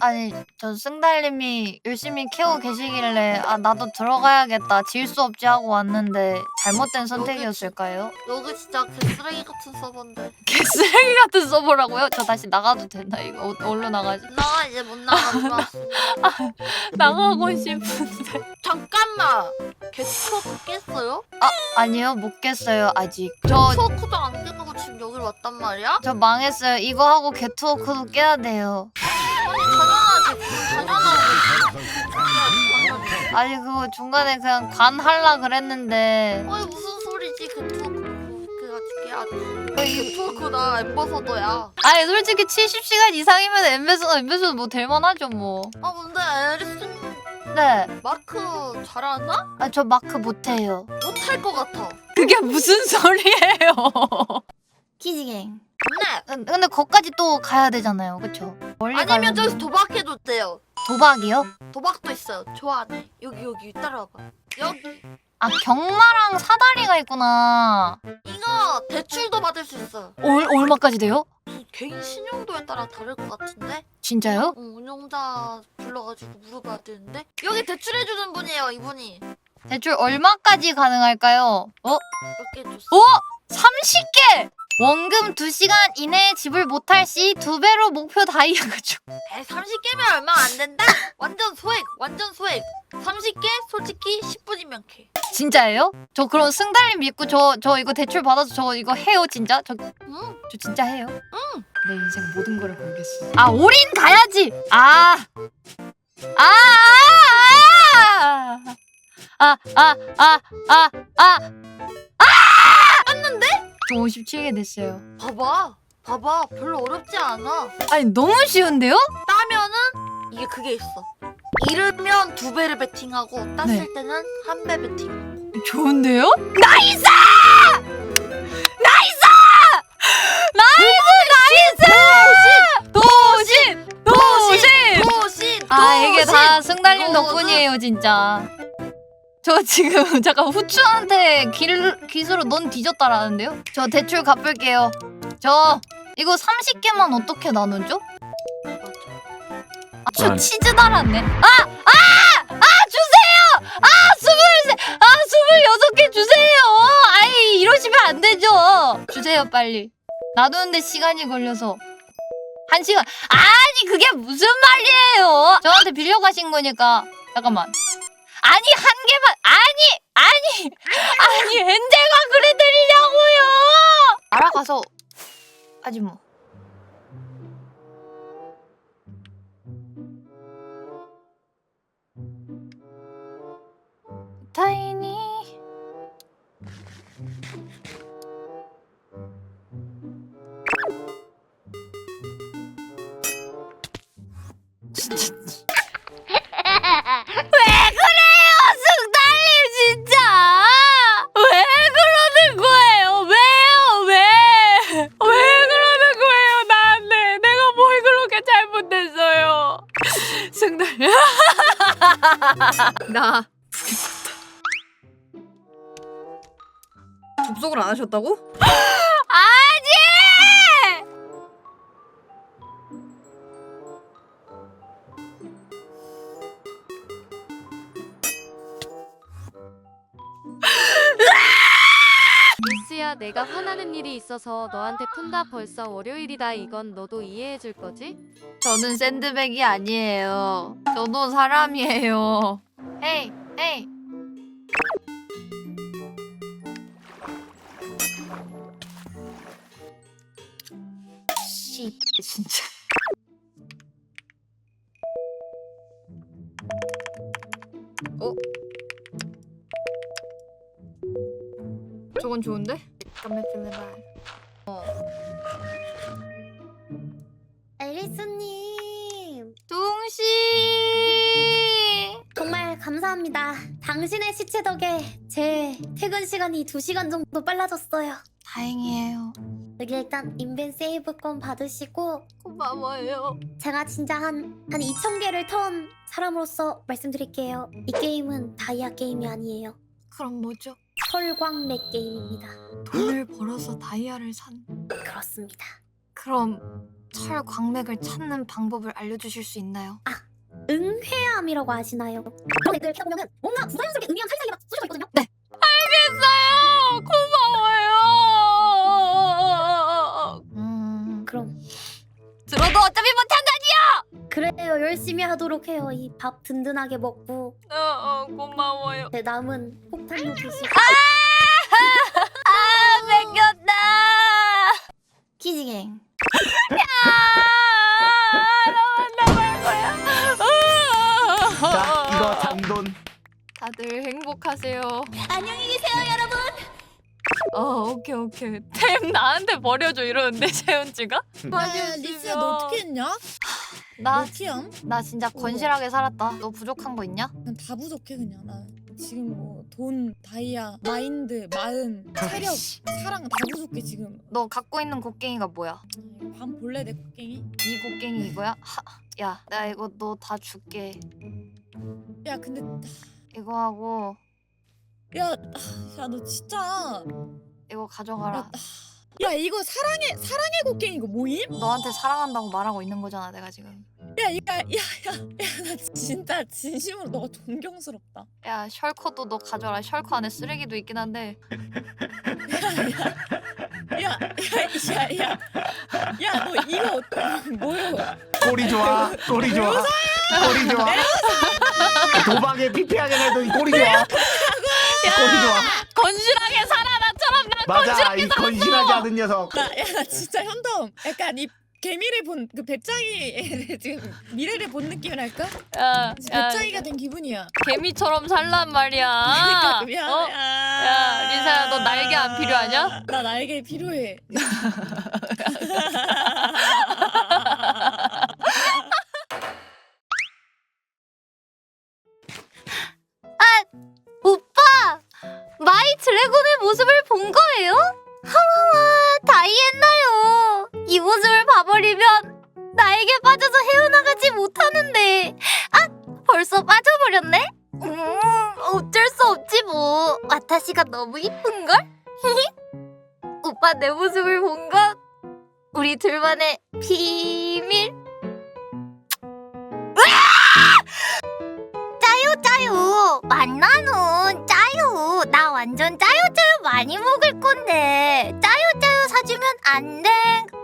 아니 저 승달님이 열심히 캐고 계시길래 아 나도 들어가야겠다 질 수 없지 하고 왔는데 잘못된 선택이었을까요? 여기 진짜 그 쓰레기 같은 서버인데 개쓰레기 같은 서버라고요? 저 다시 나가도 되나 이거 어- 어디로 나가지? 나 이제 못것 같습니다 나가고 싶은데 잠깐만 개트워크 깼어요? 아니요 못 깼어요 아직 저저 트워크도 안 깨고 지금 여기로 왔단 말이야? 망했어요 이거 하고 개투워크도 깨야 돼요 당연하지 아니 그거 중간에 그냥 관 할라 그랬는데 아니 무슨 소리지 개트워크 깨가지고 깨야지 개트워크나 엠버서더야 아니 솔직히 70시간 이상이면 엠베서 엠베서도 뭐 될만하죠 뭐. 아 근데 앨리스 네. 마크 잘하나? 아 저 마크 못해요. 못할 것 같아 그게 무슨 소리예요? 키지갱. 네 근- 근데 거기까지 또 가야 되잖아요? 멀리 아니면 가려면. 저기서 도박해도 돼요 도박이요? 도박도 있어요 좋아하네 여기 여기 따라와봐 여기 아 경마랑 사다리가 있구나. 이거 대출도 받을 수 있어요 얼 얼마까지 돼요? 무슨 개인 신용도에 따라 다를 것 같은데 진짜요? 어, 운영자 불러가지고 물어봐야 되는데 여기 대출해주는 분이에요 이분이 대출 얼마까지 가능할까요? 어? 몇 개 줬어 어? 30개! 원금 2시간 이내에 지불 못할 시 2배로 목표 다이아가 죠 에이 30개면 얼마 안 된다? 완전 소액 완전 소액 30개 솔직히 10분이면 캐 진짜예요? 저 그럼 승달님 믿고 저 저 이거 대출 받아서 저 이거 해요 진짜? 저, 응? 저 진짜 해요? 응. 내 인생 모든 거를 걸겠어 아 올인 가야지! 아! 아! 아! 아! 아! 아! 아! 아! 아! 땄는데? 저 57개 됐어요 봐봐 봐봐 별로 어렵지 않아 아니 너무 쉬운데요? 따면은 이게 그게 있어 잃으면 두 배를 베팅하고 땄을 네. 때는 한 배 베팅 좋은데요? 나이스! 나이스! 나이스! 나이스! 도신! 도신! 도신 아 이게 다 승달님 도신! 덕분이에요 진짜 저 지금 잠깐 후추한테 길, 기수로 넌 뒤졌다라는데요? 저 대출 갚을게요 저 이거 30개만 어떻게 나누죠? 아, 저 아. 치즈 달았네 아! 아! 아 주세요! 아 스물세 아 스물여섯 개 주세요 아이 이러시면 안 되죠 주세요 빨리 놔두는데 시간이 걸려서 한 시간 아니 그게 무슨 말이에요 저한테 빌려 가신 거니까 잠깐만 아니 한 개만 아니 아니 아니 엔젤가 그래 드리냐고요! 알아가서 하지 뭐. 타이니. 진짜 나 접속을 안 하셨다고? 루스야 내가 화나는 일이 있어서 너한테 푼다. 벌써 월요일이다. 이건 너도 이해해 줄 거지? 저는 샌드백이 아니에요. 저도 사람이에요. 헤이 헤이. 씨 진짜. 어? 저건 좋은데? 앨리스님 둥씨 정말 감사합니다. 당신의 시체 덕에 제 퇴근 시간이 2시간 정도 빨라졌어요. 다행이에요 여기 일단 인벤 세이브권 받으시고 고마워요 제가 진짜 한, 한 2,000개를 턴 사람으로서 말씀드릴게요. 이 게임은 다이아 게임이 아니에요. 그럼 뭐죠? 철광맥 게임입니다. 돈을 벌어서 다이아를 산. 그렇습니다. 그럼 철 광맥을 찾는 방법을 알려주실 수 있나요? 응회암이라고 아시나요? 그런 애들 캐다 보면은 뭔가 부자연스럽게 응회암 사이사이에 막 쑤셔져 있거든요. 네. 알겠어요. 고마워요. 음, 그럼 들어도 어차피 못한다니요. 그래요 열심히 하도록 해요. 이 밥 든든하게 먹고 어, 어 고마워요. 내 남은 폭탄도 드시고 아, 뺏겼다. 키지갱. 야, 나만 나갈 거야. 자, 이거 잔돈. 다들 행복하세요. 안녕히 계세요 여러분. 어, 오케이 오케이. 템 나한테 버려줘 이러는데 재현지가? 야, 리스야 너 어떻게 했냐? 나, 너 키함? 나 진짜 건실하게 살았다. 너 부족한 거 있냐? 그냥 다 부족해 그냥 나 지금 뭐 돈, 다이아, 마인드, 마음, 체력, 사랑 다 부족해 지금 너 갖고 있는 곡괭이가 뭐야? 아, 이거 반 볼래 내 곡괭이? 이 곡괭이 이거야? 하, 야, 나 이거 너 다 줄게. 야 근데 이거 하고 야야너 진짜 이거 가져가라. 야, 야 이거 사랑의 사랑의 곡괭이 이거 뭐임? 너한테 사랑한다고 말하고 있는 거잖아, 내가 지금. 야야야야야나 진짜 진심으로 너가 존경스럽다 야, 셜커도 너 가져라. 셜커 안에 쓰레기도 있긴 한데. 야야야야야 너 이거 뭐야 꼬리 좋아. 꼬리 좋아. 꼬리 좋아. 도박에 피폐하게 해도 이 꼬리 좋아. 꼬리 좋아. 건실하게 살아, 맞아. 이 건실하지 않은 녀석. 나, 야, 나 진짜 현동 약간 이 개미를 본 그 배짱이 지금 미래를 본 느낌이랄까? 야, 배짱이가 된 기분이야. 개미처럼 살란 말이야. 그러니까 미안. 어? 야, 리사야, 너 날개 안 필요하냐? 나 날개 필요해. 마이 드래곤의 모습을 본 거예요? 하와와 다이했나요? 이 모습을 봐버리면 나에게 빠져서 헤어나가지 못하는데 아 벌써 빠져버렸네? 음 어쩔 수 없지 뭐 와타시가 너무 이쁜걸? 오빠 내 모습을 본 건 우리 둘만의 비밀 안돼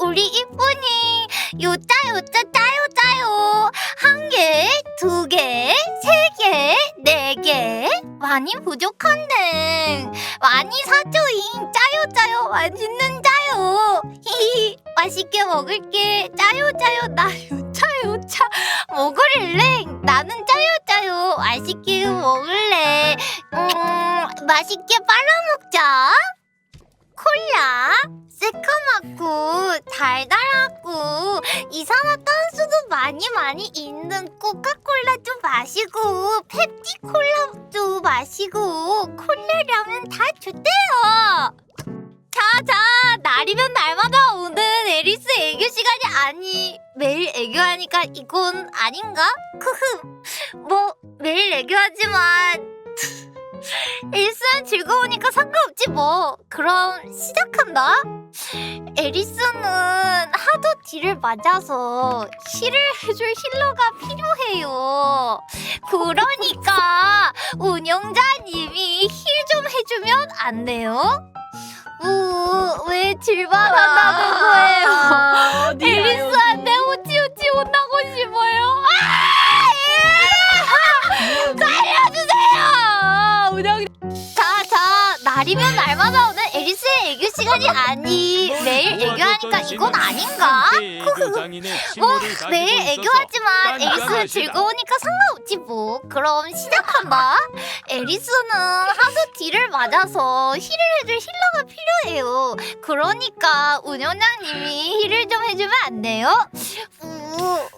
우리 이쁜이. 요 짜 요 짜 짜요 짜요. 한 개 두 개 세 개 네 개. 많이 부족한데. 많이 사줘잉. 짜요 짜요. 맛있는 짜요. 히히 맛있게 먹을게. 짜요 짜요. 나 요 짜 요 짜. 먹을래. 나는 짜요 짜요. 맛있게 먹을래. 음 맛있게 빨아먹자 달달하고. 이산화탄소도 많이 많이 있는 코카콜라도 마시고 펩티콜라도 마시고 콜라라면 다 좋대요. 자자 날이면 날마다 오는 에리스 애교 시간이 아니 매일 애교하니까 이건 아닌가? 크흠 뭐 매일 애교하지만. 일스는 즐거우니까 상관없지 뭐. 그럼 시작한다 에리스는 하도 딜을 맞아서 힐을 해줄 힐러가 필요해요. 그러니까 운영자님이 힐 좀 해주면 안 돼요? 우 왜 딜만 한다는 거예요. 에리스한테 오치오치 혼나고 싶어요. 아! 살려주세요! 운영 자 자 날이면 날마다 오는 에리스의 애교 시간이 아니 매일 애교하니까 이건 아닌가? 뭐 매일 애교하지만 에리스는 즐거우니까 상관없지 뭐 그럼 시작한다 에리스는 하도 딜을 맞아서 힐을 해줄 힐러가 필요해요 그러니까 운영자님이 힐을 좀 해주면 안 돼요? 우?